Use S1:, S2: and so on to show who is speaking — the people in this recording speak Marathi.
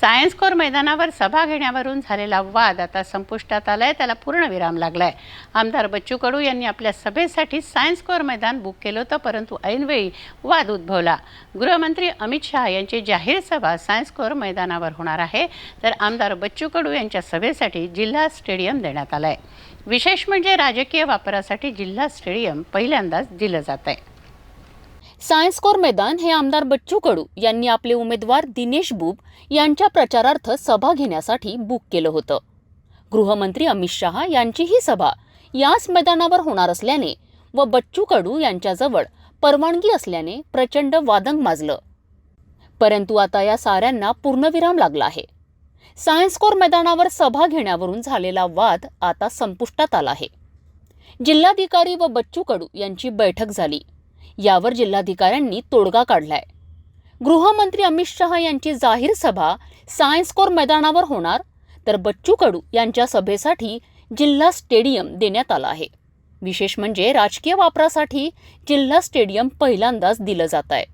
S1: सायन्स कोर मैदानावर सभा घेण्यावरून झालेला वाद आता संपुष्टात आलाय त्याला पूर्णविराम लागलाय. आमदार बच्चू कडू यांनी आपल्या सभेसाठी सायन्स कोर मैदान बुक केलं होतं परंतु ऐनवेळी वाद उद्भवला. गृहमंत्री अमित शहा यांची जाहीर सभा सायन्स कोर मैदानावर होणार आहे तर आमदार बच्चू कडू यांच्या सभेसाठी जिल्हा स्टेडियम देण्यात आलं आहे विशेष म्हणजे राजकीय वापरासाठी जिल्हा स्टेडियम पहिल्यांदाच दिलं जात आहे
S2: सायन्स कोर मैदान हे आमदार बच्चू कडू यांनी आपले उमेदवार दिनेश बुब यांच्या प्रचारार्थ सभा घेण्यासाठी बुक केलं होतं. गृहमंत्री अमित शहा यांची ही सभा याच मैदानावर होणार असल्याने व बच्चू कडू यांच्याजवळ परवानगी असल्याने प्रचंड वादंग माजलं. परंतु आता या साऱ्यांना पूर्णविराम लागला आहे. सायन्स कोर मैदानावर सभा घेण्यावरून झालेला वाद आता संपुष्टात आला आहे. जिल्हाधिकारी व बच्चू कडू यांची बैठक झाली. यावर जिल्हाधिकाऱ्यांनी तोडगा काढलाय. गृहमंत्री अमित शहा यांची जाहीर सभा सायन्स कोर मैदानावर होणार तर बच्चू कडू यांच्या सभेसाठी जिल्हा स्टेडियम देण्यात आला आहे. विशेष म्हणजे राजकीय वापरासाठी जिल्हा स्टेडियम पहिल्यांदाच दिलं जात आहे.